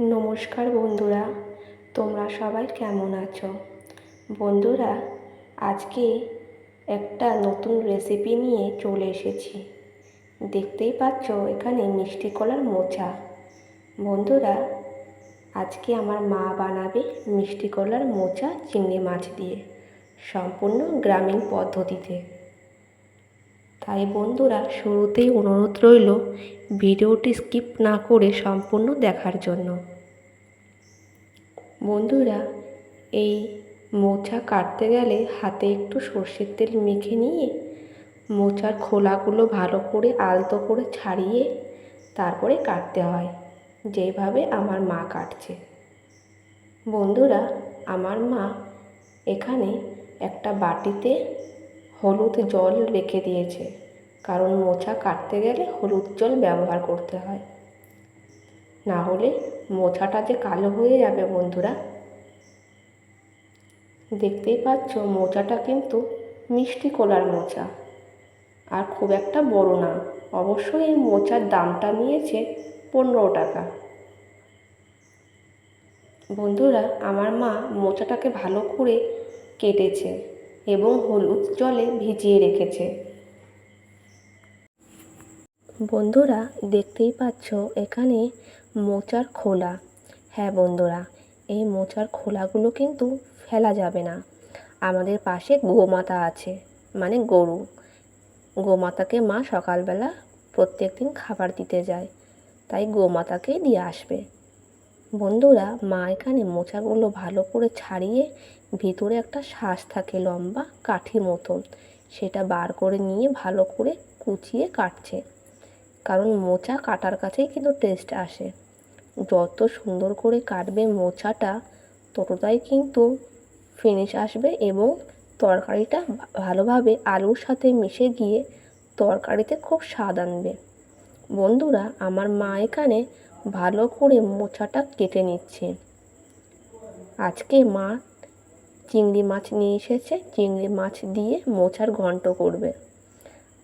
নমস্কার বন্ধুরা, তোমরা সবাই কেমন আছো? বন্ধুরা, আজকে একটা নতুন রেসিপি নিয়ে চলে এসেছি। দেখতেই পাচ্ছ, এখানে মিষ্টি কলার মোচা। বন্ধুরা, আজকে আমার মা বানাবে মিষ্টি কলার মোচা চিংড়ি মাছ দিয়ে, সম্পূর্ণ গ্রামীণ পদ্ধতিতে। তাই বন্ধুরা, শুরুতেই অনুরোধ রইল ভিডিওটি স্কিপ না করে সম্পূর্ণ দেখার জন্য। বন্ধুরা, এই মোচা কাটতে গেলে হাতে একটু সর্ষের তেল মেখে নিয়ে মোচার খোলাগুলো ভালো করে আলতো করে ছাড়িয়ে তারপরে কাটতে হয়, যেভাবে আমার মা কাটছে। বন্ধুরা, আমার মা এখানে একটা বাটিতে হলুদ জল রেখে দিয়েছে। কারণ মোচা কাটতে গেলে হলুদ জল ব্যবহার করতে হয়। না হলে মোচাটা যে কালো হয়ে যাবে বন্ধুরা। দেখতেই পাচ্ছ, মোচাটা কিন্তু মিষ্টি কলার মোচা। আর খুব একটা বড় না। অবশ্যই এই মোচার দামটা নিয়েছে পনেরো টাকা। বন্ধুরা, আমার মা মোচাটাকে ভালো করে কেটেছে। এবং হলুদ জলে ভিজিয়ে রেখেছে। বন্ধুরা, দেখতেই পাচ্ছ, এখানে মোচার খোলা। হ্যাঁ বন্ধুরা, এই মোচার খোলাগুলো কিন্তু ফেলা যাবে না। আমাদের পাশে গোমাতা আছে মানে গরু। গোমাতাকে মা সকালবেলা প্রত্যেক দিন খাবার দিতে যায়, তাই গোমাতাকেই দিয়ে আসবে। বন্ধুরা, মা এখানে মোচাগুলো ভালো করে ছাড়িয়ে ভিতরে একটা শ্বাস থাকে লম্বা কাঠি মতন। সেটা বার করে নিয়ে ভালো করে কুচিয়ে কাটছে। কারণ মোচা কাটার কাছেই কিন্তু টেস্ট আসে। যত সুন্দর করে কাটবে মোচাটা, ততটাই কিন্তু ফিনিশ আসবে এবং তরকারিটা ভালোভাবে আলুর সাথে মিশে গিয়ে তরকারিতে খুব স্বাদ আনবে। বন্ধুরা, আমার মা এখানে ভালো করে মোচাটা কেটে নিচ্ছে। আজকে মা চিংড়ি মাছ নিয়ে এসেছে, চিংড়ি মাছ দিয়ে মোচার ঘন্ট করবে।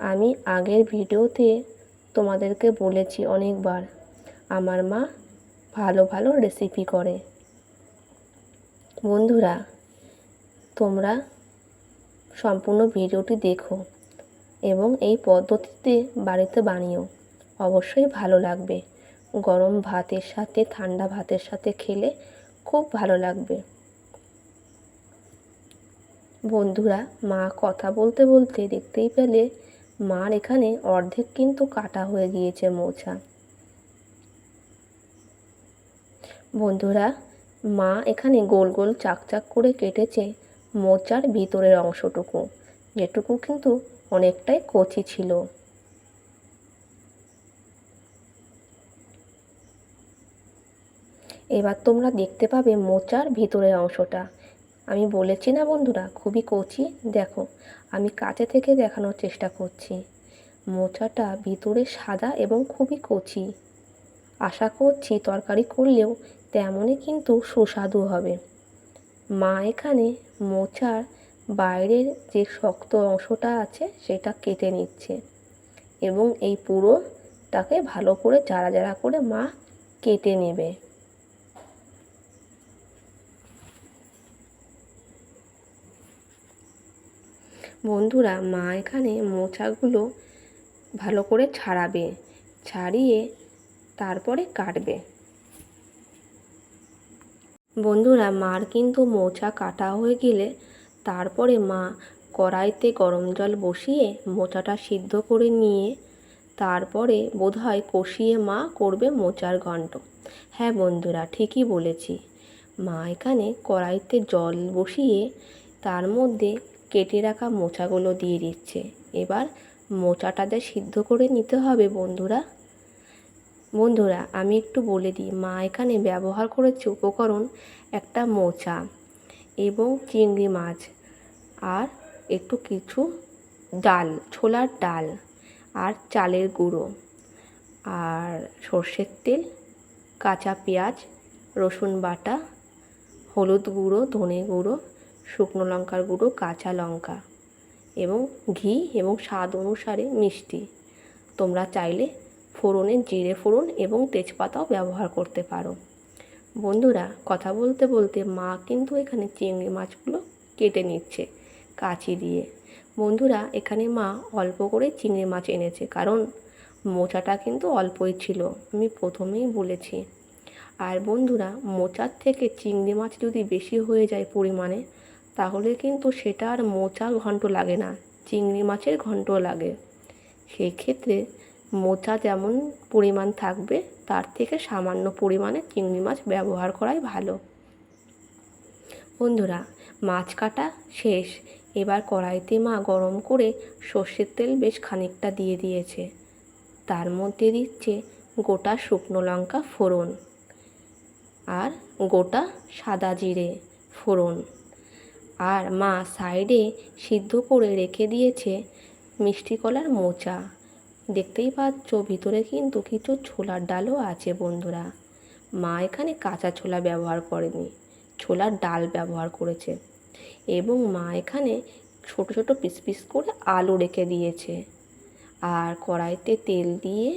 আমি আগের ভিডিওতে তোমাদেরকে বলেছি অনেকবার, আমার মা ভালো ভালো রেসিপি করে। বন্ধুরা, তোমরা সম্পূর্ণ ভিডিওটি দেখো এবং এই পদ্ধতিতে বাড়িতে বানিও। অবশ্যই ভালো লাগবে। গরম ভাতের সাথে, ঠান্ডা ভাতের সাথে খেলে খুব ভালো লাগবে। বন্ধুরা, মা কথা বলতে বলতে দেখতেই পেলে মার এখানে অর্ধেক কিন্তু কাটা হয়ে গিয়েছে মোছা। বন্ধুরা, মা এখানে গোল গোল চাকচাক করে কেটেছে মোচার ভিতরের অংশটুকু, যেটুকু কিন্তু অনেকটাই কচি ছিল। এবার তোমরা দেখতে পাবে মোচার ভিতরের অংশটা। আমি বলেছি না বন্ধুরা, খুবই কচি। দেখো, আমি কাছে থেকে দেখানোর চেষ্টা করছি। মোচাটা ভিতরে সাদা এবং খুবই কচি। আশা করছি তরকারি করলেও তেমনই কিন্তু সুস্বাদু হবে। মা এখানে মোচার বাইরের যে শক্ত অংশটা আছে, সেটা কেটে নিচ্ছে এবং এই পুরোটাকে ভালো করে জারা জারা করে মা কেটে নেবে। বন্ধুরা, মা এখানে মোচাগুলো ভালো করে ছাড়াবে, ছাড়িয়ে তারপরে কাটবে। বন্ধুরা, মার কিন্তু মোচা কাটা হয়ে গেলে তারপরে মা কড়াইতে গরম জল বসিয়ে মোচাটা সিদ্ধ করে নিয়ে তারপরে বোধহয় কষিয়ে মা করবে মোচার ঘন্ট। হ্যাঁ বন্ধুরা, ঠিকই বলেছি। মা এখানে কড়াইতে জল বসিয়ে তার মধ্যে কেটে রাখা মোচাগুলো দিয়ে দিচ্ছে। এবার মোচাটাতে সিদ্ধ করে নিতে হবে বন্ধুরা। বন্ধুরা, আমি একটু বলে দিই, মা এখানে ব্যবহার করেছে উপকরণ একটা মোচা এবং চিংড়ি মাছ আর একটু কিছু ডাল, ছোলার ডাল আর চালের গুঁড়ো আর সর্ষের তেল, কাঁচা পেঁয়াজ, রসুন বাটা, হলুদ গুঁড়ো, ধনে গুঁড়ো শুকনো লঙ্কার গুঁড়ো, কাঁচা লঙ্কা এবং ঘি এবং স্বাদ অনুসারে মিষ্টি। তোমরা চাইলে ফোড়নে জিরে ফোড়ন এবং তেজপাতাও ব্যবহার করতে পারো। বন্ধুরা, কথা বলতে বলতে মা কিন্তু এখানে চিংড়ি মাছগুলো কেটে নিচ্ছে কাঁচি দিয়ে। বন্ধুরা, এখানে মা অল্প করে চিংড়ি মাছ এনেছে কারণ মোচাটা কিন্তু অল্পই ছিল, আমি প্রথমেই বলেছি। আর বন্ধুরা, মোচার থেকে চিংড়ি মাছ যদি বেশি হয়ে যায় পরিমাণে তাহলে কিন্তু সেটা আর মোচা ঘন্ট লাগে না, চিংড়ি মাছের ঘন্ট লাগে। সেই ক্ষেত্রে মোচা যেমন পরিমাণ থাকবে, তার থেকে সামান্য পরিমাণে চিংড়ি মাছ ব্যবহার করাই ভালো। বন্ধুরা, মাছ কাটা শেষ। এবার কড়াইতে মা গরম করে সর্ষের তেল বেশ খানিকটা দিয়ে দিয়েছে। তার মধ্যে দিচ্ছে গোটা শুকনো লঙ্কা ফোড়ন আর গোটা সাদা জিরে ফোড়ন। আর মা সাইডে সিদ্ধ করে রেখে দিয়েছে মিষ্টি কলার মোচা। দেখতেই পাচ্ছ, ভিতরে কিন্তু কিছু ছোলার ডালও আছে বন্ধুরা। মা এখানে কাঁচা ছোলা ব্যবহার করেনি, ছোলার ডাল ব্যবহার করেছে এবং মা এখানে ছোট ছোট পিস পিস করে আলু রেখে দিয়েছে। আর কড়াইতে তেল দিয়ে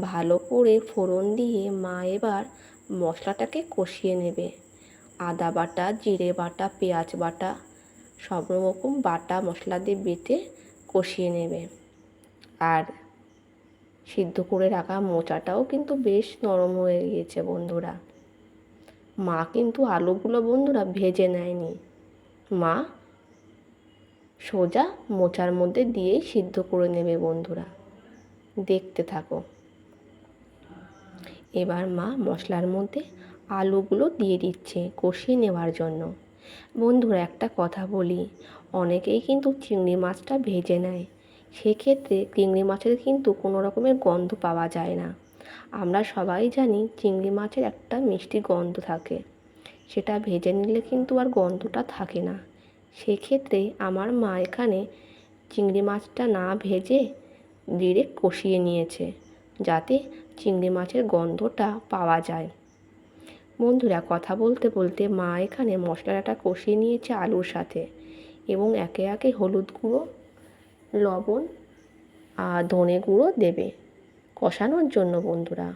ভালো করে ফোড়ন দিয়ে মা এবার মশলাটাকে কষিয়ে নেবে। আদা বাটা, জিরে বাটা, পেঁয়াজ বাটা সব রকম বাটা মশলা দিয়ে বেটে কষিয়ে নেবে। আর সিদ্ধ করে রাখা মোচাটাও কিন্তু বেশ নরম হয়ে গিয়েছে বন্ধুরা। মা কিন্তু আলুগুলো বন্ধুরা ভেজে নেয়নি। মা সোজা মোচার মধ্যে দিয়েই সিদ্ধ করে নেবে বন্ধুরা। দেখতে থাকো। এবার মা মশলার মধ্যে আলুগুলো দিয়ে দিচ্ছে কষিয়ে নেওয়ার জন্য। বন্ধুরা, একটা কথা বলি। অনেকেই কিন্তু চিংড়ি মাছটা ভেজে নেয়। সেক্ষেত্রে চিংড়ি মাছের কিন্তু কোনো রকমের গন্ধ পাওয়া যায় না। আমরা সবাই জানি চিংড়ি মাছের একটা মিষ্টি গন্ধ থাকে। সেটা ভেজে নিলে কিন্তু আর গন্ধটা থাকে না। সেক্ষেত্রে আমার মা এখানে চিংড়ি মাছটা না ভেজে ডিরেক্ট কষিয়ে নিয়েছে, যাতে চিংড়ি মাছের গন্ধটা পাওয়া যায়। বন্ধুরা, কথা বলতে বলতে মা এখানে মশলাটা কষিয়ে নিয়েছে আলুর সাথে এবং একে একে হলুদ গুঁড়ো, লবণ আর ধনে গুঁড়ো দেবে কষানোর জন্য বন্ধুরা।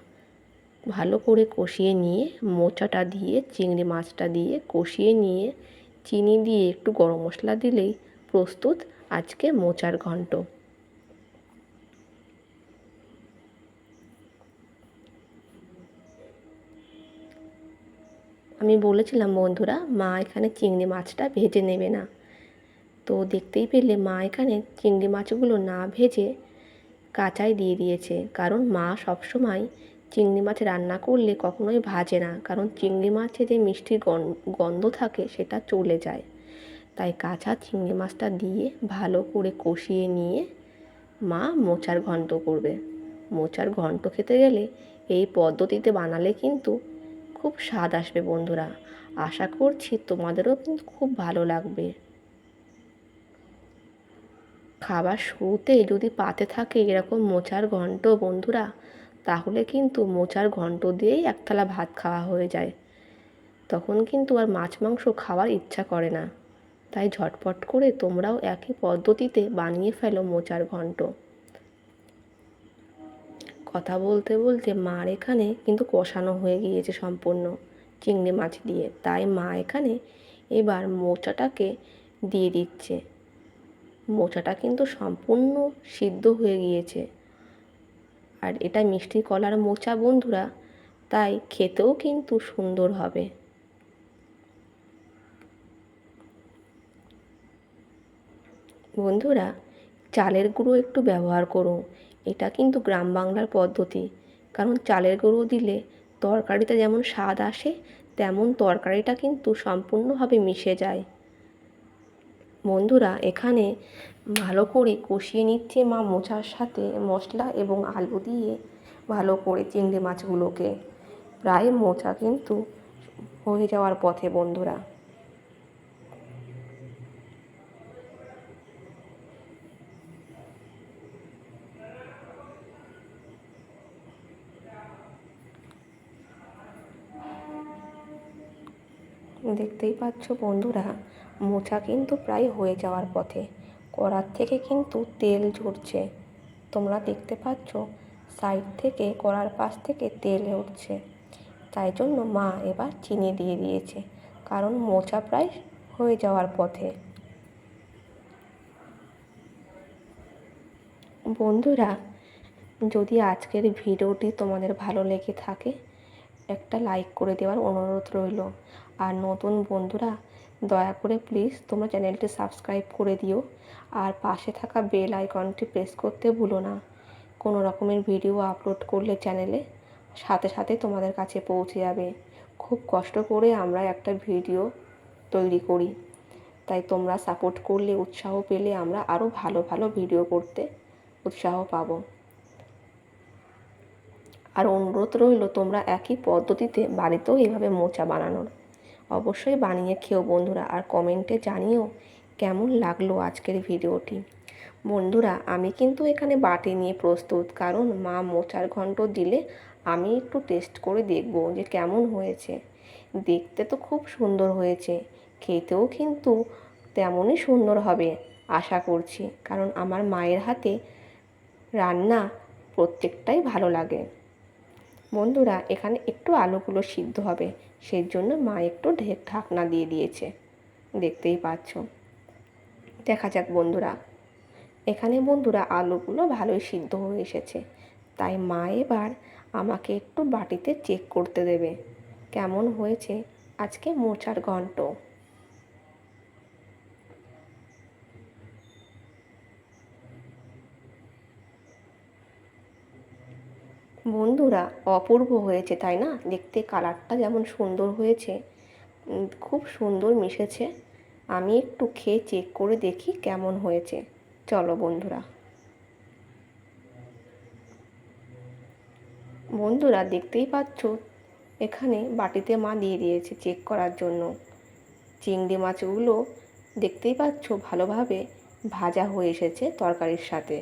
ভালো করে কষিয়ে নিয়ে মোচাটা দিয়ে, চিংড়ি মাছটা দিয়ে কষিয়ে নিয়ে চিনি দিয়ে একটু গরম মশলা দিলেই প্রস্তুত আজকে মোচার ঘন্ট। আমি বলেছিলাম বন্ধুরা, মা এখানে চিংড়ি মাছটা ভেজে নেবে না। তো দেখতেই পেলে মা এখানে চিংড়ি মাছগুলো না ভেজে কাঁচাই দিয়ে দিয়েছে। কারণ মা সবসময় চিংড়ি মাছ রান্না করলে কখনোই ভাজে না। কারণ চিংড়ি মাছে যে মিষ্টি গন্ধ থাকে সেটা চলে যায়। তাই কাঁচা চিংড়ি মাছটা দিয়ে ভালো করে কষিয়ে নিয়ে মা মোচার ঘন্ট করবে। মোচার ঘন্ট খেতে গেলে এই পদ্ধতিতে বানালে কিন্তু খুব স্বাদ আসবে বন্ধুরা। আশা করছি তোমাদেরও কিন্তু খুব ভালো লাগবে। খাবার শুরুতে যদি পাতে থাকে এরকম মোচার ঘন্ট বন্ধুরা, তাহলে কিন্তু মোচার ঘন্ট দিয়েই এক থালা ভাত খাওয়া হয়ে যায়। তখন কিন্তু আর মাছ মাংস খাওয়ার ইচ্ছা করে না। তাই ঝটপট করে তোমরাও একই পদ্ধতিতে বানিয়ে ফেলো মোচার ঘন্ট। কথা বলতে বলতে মার এখানে কিন্তু কষানো হয়ে গিয়েছে সম্পূর্ণ চিংড়ি মাছ দিয়ে। তাই মা এখানে এবার মোচাটাকে দিয়ে দিচ্ছে। মোচাটা কিন্তু সম্পূর্ণ সিদ্ধ হয়ে গিয়েছে। আর এটা মিষ্টি কলার মোচা বন্ধুরা, তাই খেতেও কিন্তু সুন্দর হবে। বন্ধুরা, চালের গুঁড়ো একটু ব্যবহার করুন। এটা কিন্তু গ্রাম বাংলার পদ্ধতি। কারণ চালের গুঁড়ো দিলে তরকারিতে যেমন স্বাদ আসে, তেমন তরকারিটা কিন্তু সম্পূর্ণভাবে মিশে যায়। বন্ধুরা, এখানে ভালো করে কষিয়ে নিচ্ছে মা মোচার সাথে মশলা এবং আলু দিয়ে ভালো করে চিংড়ি মাছগুলোকে। প্রায় মোচা কিন্তু হয়ে যাওয়ার পথে বন্ধুরা। দেখতেই পাচ্ছ বন্ধুরা, মোচা কিন্তু প্রায় হয়ে যাওয়ার পথে। কড়ার থেকে কিন্তু তেল ঝরছে। তোমরা দেখতে পাচ্ছ, সাইড থেকে কড়ার পাশ থেকে তেল উঠছে তাই জন্য মা এবার চিনি দিয়ে দিয়েছে, কারণ মোচা প্রায় হয়ে যাওয়ার পথে। বন্ধুরা, যদি আজকের ভিডিওটি তোমাদের ভালো লেগে থাকে, একটা লাইক করে দেওয়ার অনুরোধ রইল। আর নতুন বন্ধুরা, দয়া করে প্লিজ তোমরা চ্যানেলটি সাবস্ক্রাইব করে দিও। আর পাশে থাকা বেল আইকনটি প্রেস করতে ভুলো না। কোনো রকমের ভিডিও আপলোড করলে চ্যানেলে সাথে সাথে তোমাদের কাছে পৌঁছে যাবে। খুব কষ্ট করে আমরা একটা ভিডিও তৈরি করি। তাই তোমরা সাপোর্ট করলে, উৎসাহ পেলে আমরা আরও ভালো ভালো ভিডিও করতে উৎসাহ পাবো। আর অনুরোধ রইল, তোমরা একই পদ্ধতিতে বাড়িতেও এভাবে মোচা বানানোর। অবশ্যই বানিয়ে খেও বন্ধুরা আর কমেন্টে জানিও কেমন লাগল আজকের ভিডিওটি। বন্ধুরা, আমি কিন্তু এখানে বাটি নিয়ে প্রস্তুত, কারণ মা মোচার ঘন্ট দিলে আমি একটু টেস্ট করে দেখব যে কেমন হয়েছে। দেখতে তো খুব সুন্দর হয়েছে, খেতেও কিন্তু তেমনই সুন্দর হবে, আশা করছি, কারণ আমার মায়ের হাতে রান্না প্রত্যেকটাই ভালো লাগে। বন্ধুরা, এখানে একটু আলুগুলো সিদ্ধ হবে সেই জন্য মা একটু ঢেক ঢাকনা দিয়ে দিয়েছে। দেখতেই পাচ্ছ। দেখা যাক বন্ধুরা। এখানে বন্ধুরা আলুগুলো ভালোই সিদ্ধ হয়ে এসেছে। তাই মা এবার আমাকে একটু বাটিতে চেক করতে দেবে। কেমন হয়েছে আজকে মোচার ঘন্ট বন্ধুরা অপূর্ব হয়েছে, তাই না? দেখতে কালারটা যেমন সুন্দর হয়েছে খুব সুন্দর মিশেছে। আমি একটু খেয়ে চেক করে দেখি কেমন হয়েছে। চলো বন্ধুরা। বন্ধুরা, দেখতেই পাচ্ছ, এখানে বাটিতে মা দিয়ে দিয়েছে চেক করার জন্য। চিংড়ি মাছগুলো দেখতেই পাচ্ছ ভালোভাবে ভাজা হয়ে এসেছে তরকারির সাথে,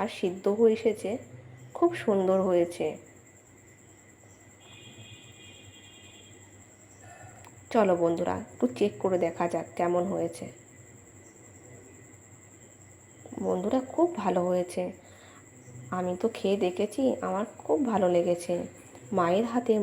আর সিদ্ধ হয়ে এসেছে। খুব সুন্দর হয়েছে। চলো বন্ধুরা, একটু চেক করে দেখা যাক কেমন হয়েছে। বন্ধুরা, খুব ভালো হয়েছে। আমি তো খেয়ে দেখেছি, আমার খুব ভালো লেগেছে। মায়ের হাতে